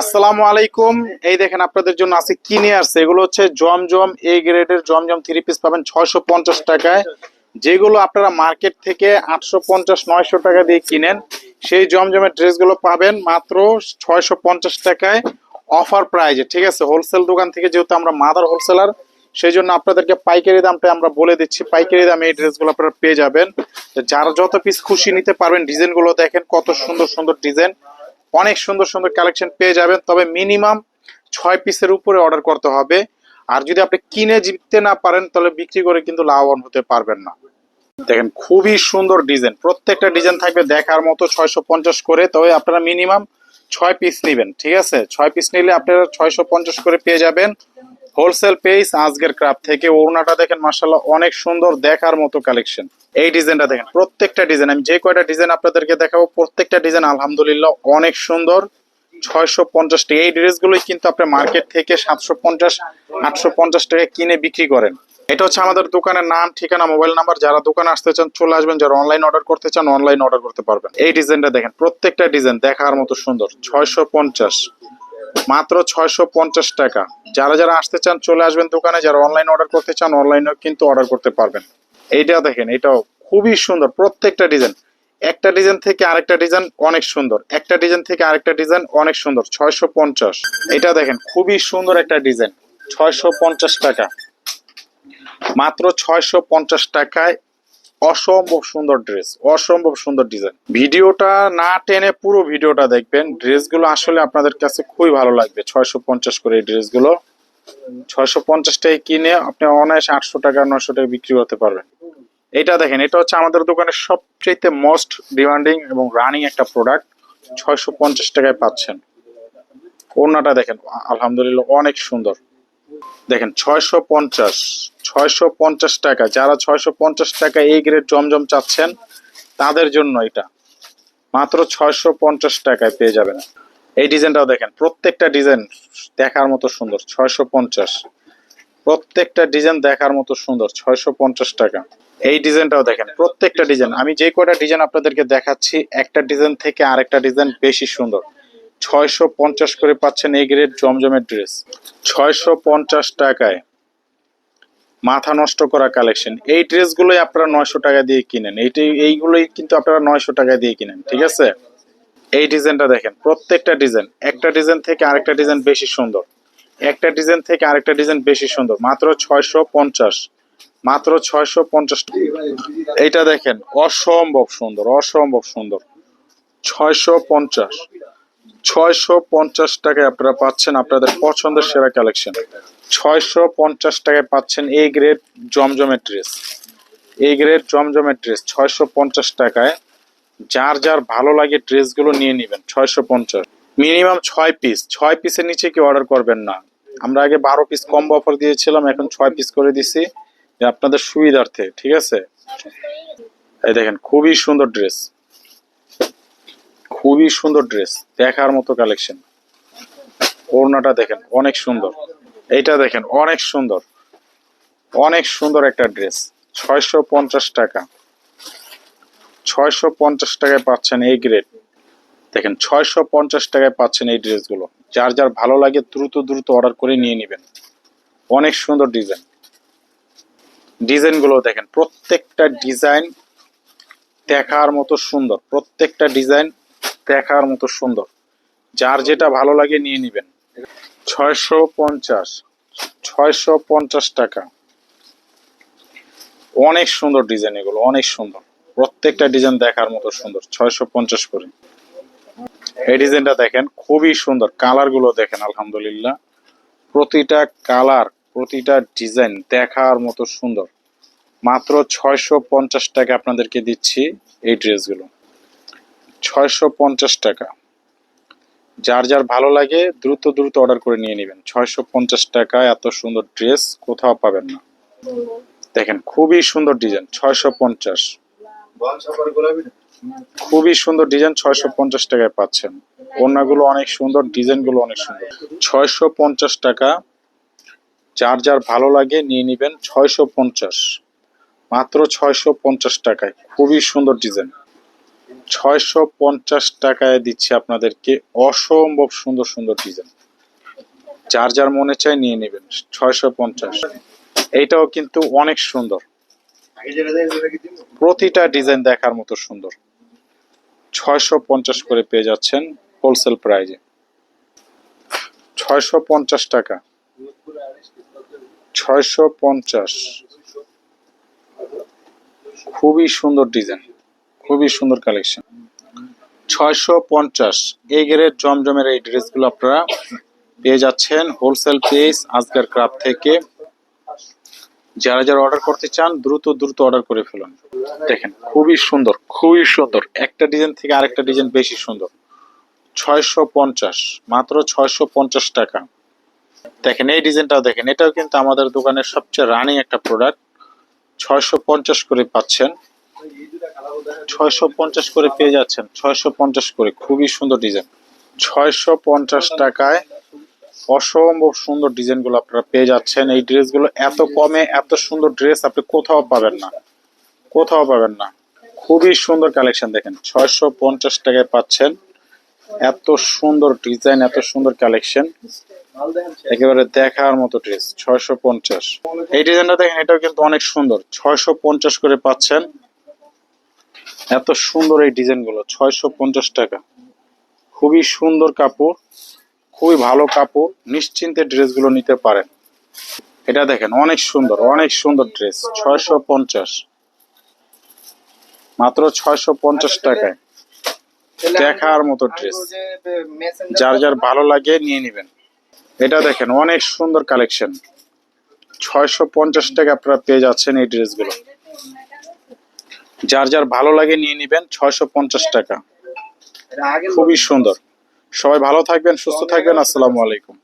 আসসালামু আলাইকুম। এই দেখেন আপনাদের জন্য আছে কি নিয়ে আসছে? এগুলো হচ্ছে জমজম এ গ্রেডের জমজম থ্রি পিস পাবেন ছয়শো পঞ্চাশ টাকায়। যেগুলো আপনারা মার্কেট থেকে আটশো পঞ্চাশ, নয়শো টাকা দিয়ে কিনেন, সেই জমজমের ড্রেসগুলো পাবেন মাত্র ছয়শো পঞ্চাশ টাকায় অফার প্রাইজে ঠিক আছে? হোলসেল দোকান থেকে যেহেতু আমরা মাদার হোলসেলার সেই জন্য আপনাদেরকে পাইকারি দামটা আমরা বলে দিচ্ছি। পাইকারি দামে এই ড্রেসগুলো আপনারা পেয়ে যাবেন। যারা যত পিস খুশি নিতে পারবেন ডিজাইনগুলো দেখেন কত সুন্দর সুন্দর ডিজাইন অনেক সুন্দর সুন্দর কালেকশন পেয়ে যাবেন, তবে মিনিমাম ছয় পিসের উপরে অর্ডার করতে হবে। আর যদি আপনি কিনে জিততে না পারেন, তাহলে বিক্রি করে কিন্তু লাভবান হতে পারবেন না। দেখেন, খুবই সুন্দর ডিজাইন প্রত্যেকটা ডিজাইন থাকবে দেখার মতো ছয়শো পঞ্চাশ করে, তবে আপনারা মিনিমাম ছয় পিস নেবেন, ঠিক আছে? ছয় পিস নিলে আপনারা ছয়শো পঞ্চাশ করে পেয়ে যাবেন। হোলসেল পেস আজকের ক্রাফট থেকে ওড়নাটা দেখেন মার্শাল্লাহ অনেক সুন্দর দেখার মতো কালেকশন। এই ডিজাইনটা দেখেন, প্রত্যেকটা ডিজাইন, আমি যে কয়টা ডিজাইন আপনাদেরকে দেখাবো, প্রত্যেকটা ডিজাইন আলহামদুলিল্লাহ অনেক সুন্দর। ছয়শো পঞ্চাশ টাকা এই ড্রেসগুলোই কিন্তু আপনি মার্কেট থেকে সাতশো পঞ্চাশ, আটশো পঞ্চাশ টাকা কিনে বিক্রি করেন। এটা হচ্ছে আমাদের দোকানের নাম, ঠিকানা, মোবাইল নাম্বার, যারা দোকানে আসতে চান চলে আসবেন, যারা অনলাইন অর্ডার করতে চান, অনলাইন অর্ডার করতে পারবেন। এই ডিজাইনটা দেখেন, প্রত্যেকটা ডিজাইন দেখার মতো সুন্দর, ছয়শো পঞ্চাশ। মাত্র ছয়শো পঞ্চাশ টাকা। যারা যারা আসতে চান, চলে আসবেন দোকানে। যারা অনলাইন অর্ডার করতে চান অনলাইনেও কিন্তু অর্ডার করতে পারবেন। এইটা দেখেন, এটাও খুবই সুন্দর। প্রত্যেকটা ডিজাইন একটা ডিজাইন থেকে আরেকটা ডিজাইন অনেক সুন্দর। একটা ডিজাইন থেকে আরেকটা ডিজাইন অনেক সুন্দর। ছয়শো পঞ্চাশ। এটা দেখেন, খুবই সুন্দর একটা ডিজাইন ছয়শো পঞ্চাশ টাকা। মাত্র ছয়শো পঞ্চাশ টাকায় অসম্ভব সুন্দর ড্রেস অসম্ভব সুন্দর ডিজাইন ভিডিওটা না টেনে পুরো ভিডিওটা দেখবেন। ড্রেসগুলো আসলে আপনাদের কাছে খুবই ভালো লাগবে। ছয়শো পঞ্চাশ করে এই ড্রেসগুলো ছয়শো পঞ্চাশ টাকায় কিনে আপনি অনায়াসে আটশো টাকা নশো টাকা বিক্রি করতে পারবেন। এটা দেখেন, এটা হচ্ছে আমাদের দোকানের সবচেয়ে মোস্ট ডিমান্ডিং এবং রানিং একটা প্রোডাক্ট ছয়শো পঞ্চাশ টাকায় পাচ্ছেন। ওড়নাটা দেখেন, আলহামদুলিল্লাহ অনেক সুন্দর। দেখেন, ছয়শো পঞ্চাশ ছয়শো পঞ্চাশ টাকা। যারা ছয়শো পঞ্চাশ টাকা এই গ্রেড জমজম চাচ্ছেন, তাদের জন্য এটা। মাত্র ছয়শো পঞ্চাশ টাকায় পেয়ে যাবেন। এই ডিজাইনটাও দেখেন, প্রত্যেকটা ডিজাইন দেখার মতো সুন্দর, ছয়শো পঞ্চাশ। প্রত্যেকটা ডিজাইন দেখার মতো সুন্দর, ছয়শো পঞ্চাশ টাকা। এই ডিজাইনটাও দেখেন, প্রত্যেকটা ডিজাইন। আমি যে কয়টা ডিজাইন আপনাদেরকে দেখাচ্ছি, একটা ডিজাইন থেকে আরেকটা ডিজাইন বেশি সুন্দর। ছয়শো পঞ্চাশ করে পাচ্ছেন এই গ্রেড জমজমের ড্রেস। ছয়শো পঞ্চাশ টাকায় মাথা নষ্ট করা কালেকশন। এই ড্রেসগুলোই আপনারা নয়শো টাকা দিয়ে কিনেন। এইটি এইগুলোই কিন্তু আপনারা নয়শো টাকা দিয়ে কিনেন, ঠিক আছে? এই ডিজাইনটা দেখেন, প্রত্যেকটা ডিজাইন। একটা ডিজাইন থেকে আরেকটা ডিজাইন বেশি সুন্দর। একটা ডিজাইন থেকে আরেকটা ডিজাইন বেশি সুন্দর। মাত্র ছয়শো পঞ্চাশ। মাত্র ছয়শো পঞ্চাশ এইটা দেখেন, অসম্ভব সুন্দর অসম্ভব সুন্দর। ছয়শো পঞ্চাশ। ছয়শো পঞ্চাশ টাকায় আপনারা পাচ্ছেন আপনাদের পছন্দের সেরা কালেকশন। ছয়শো পঞ্চাশ টাকায় পাচ্ছেন এই গ্রেড জমজমের ড্রেস এই গ্রেড জমজমের ড্রেস ছয়শো পঞ্চাশ টাকায় যার যার ভালো লাগে ড্রেসগুলো নিয়ে নেবেন ছয়শো পঞ্চাশ। মিনিমাম ছয় পিস ছয় পিসের নিচে কি অর্ডার করবেন না। আমরা আগে বারো পিস কম অফার দিয়েছিলাম এখন ছয় পিস করে দিছি। আপনাদের সুবিধার্থে ঠিক আছে? এই দেখেন খুবই সুন্দর ড্রেস খুবই সুন্দর ড্রেস দেখার মতো কালেকশন ওড়নাটা দেখেন, অনেক সুন্দর। এইটা দেখেন, অনেক সুন্দর। অনেক সুন্দর একটা ড্রেস ছয়শো পঞ্চাশ টাকা। ছয়শো পঞ্চাশ টাকায় পাচ্ছেন এই গ্রেড দেখেন, ছয়শো পঞ্চাশ টাকায় পাচ্ছেন এই ড্রেসগুলো যার যার ভালো লাগে দ্রুত দ্রুত অর্ডার করে নিয়ে নেবেন। অনেক সুন্দর ডিজাইন ডিজাইনগুলো দেখেন, প্রত্যেকটা ডিজাইন দেখার মতো সুন্দর। প্রত্যেকটা ডিজাইন দেখার মতো সুন্দর। যার যেটা ভালো লাগে নিয়ে নেবেন। ছয়শো পঞ্চাশ। ছয়শো পঞ্চাশ টাকা। অনেক সুন্দর ডিজাইন এগুলো, অনেক সুন্দর। প্রত্যেকটা ডিজাইন দেখার মতো সুন্দর, ছয়শো পঞ্চাশ করে। এই ডিজাইনটা দেখেন, খুবই সুন্দর। কালারগুলো দেখেন, আলহামদুলিল্লাহ। প্রতিটা কালার, প্রতিটা ডিজাইন দেখার মতো সুন্দর। মাত্র ছয়শো পঞ্চাশ টাকা আপনাদেরকে দিচ্ছি এই ড্রেসগুলো। ছয়শো পঞ্চাশ টাকা। যার যার ভালো লাগে, দ্রুত দ্রুত অর্ডার করে নিয়ে নেবেন। ছয়শো পঞ্চাশ টাকা এত সুন্দর ড্রেস কোথাও পাবেন না। দেখেন, খুবই সুন্দর ডিজাইন ছয়শো পঞ্চাশ। খুবই সুন্দর ডিজাইন ছয়শো পঞ্চাশ টাকায় পাচ্ছেন। ওড়নাগুলো অনেক সুন্দর, ডিজাইনগুলো অনেক সুন্দর। ছয়শো পঞ্চাশ টাকা, যার যার ভালো লাগে নিয়ে নেবেন, ছয়শো পঞ্চাশ। মাত্র ছয়শো পঞ্চাশ টাকায়। খুবই সুন্দর ডিজাইন ছয়শো পঞ্চাশ টাকায় দিচ্ছি আপনাদেরকে অসম্ভব সুন্দর সুন্দর ডিজাইন। যার যার মনে চায় নিয়ে নেবেন, ছয়শো পঞ্চাশ। এইটাও কিন্তু অনেক সুন্দর। প্রতিটা ডিজাইন দেখার মতো সুন্দর। ছয়শো পঞ্চাশ করে পেয়ে যাচ্ছেন হোলসেল প্রাইজে ছয়শো পঞ্চাশ টাকা। ছয়শো পঞ্চাশ। খুবই সুন্দর ডিজাইন। খুবই সুন্দর কালেকশন ছয়শো পঞ্চাশ এই গ্রেড জমজমের এই ড্রেসগুলো আপনারা পেয়ে যাচ্ছেন হোলসেল পেজ আজকের ক্রাফ থেকে। যারা যারা অর্ডার করতে চান, দ্রুত দ্রুত অর্ডার করে ফেলুন। দেখেন, খুবই সুন্দর খুবই সুন্দর। একটা ডিজাইন থেকে আরেকটা ডিজাইন বেশি সুন্দর। ছয়শো পঞ্চাশ, মাত্র ছয়শো পঞ্চাশ টাকা। দেখেন, এই ডিজাইনটাও দেখেন, এটাও কিন্তু আমাদের দোকানের সবচেয়ে রানিং একটা প্রোডাক্ট ছয়শো পঞ্চাশ করে পাচ্ছেন। ছয়শো পঞ্চাশ করে পেয়ে যাচ্ছেন। ছয়শো পঞ্চাশ করে, খুবই সুন্দর ডিজাইন ছয়শো পঞ্চাশ টাকায় অসম্ভব সুন্দর ডিজাইনগুলো আপনারা পেয়ে যাচ্ছেন। এই ড্রেসগুলো এত কমে, এত সুন্দর ড্রেস আপনি কোথাও পাবেন না। কোথাও পাবেন না। খুবই সুন্দর কালেকশন দেখেন। ছয়শো পঞ্চাশ টাকায় পাচ্ছেন। এত সুন্দর ডিজাইন এত সুন্দর কালেকশন একেবারে দেখার মতো ড্রেস ছয়শো পঞ্চাশ। এই ডিজাইনটা দেখেন, এটাও কিন্তু অনেক সুন্দর। ছয়শো পঞ্চাশ করে পাচ্ছেন। এত সুন্দর এই ডিজাইনগুলো, ছয়শো পঞ্চাশ টাকা। খুবই সুন্দর কাপড়, খুবই ভালো কাপড়, নিশ্চিন্তে ড্রেসগুলো নিতে পারেন। এটা দেখেন, অনেক সুন্দর অনেক সুন্দর ড্রেস, ছয়শো পঞ্চাশ। মাত্র ছয়শো পঞ্চাশ টাকায়। দেখার মতো ড্রেস। যার যার ভালো লাগে নিয়ে নেবেন। এটা দেখেন, অনেক সুন্দর কালেকশন। ছয়শো পঞ্চাশ টাকা আপনারা পেয়ে যাচ্ছেন এই ড্রেসগুলো। যার যার ভালো লাগে নিয়ে নেবেন ছয়শো পঞ্চাশ টাকা। খুবই সুন্দর। সবাই ভালো থাকবেন, সুস্থ থাকবেন। আসসালামু আলাইকুম।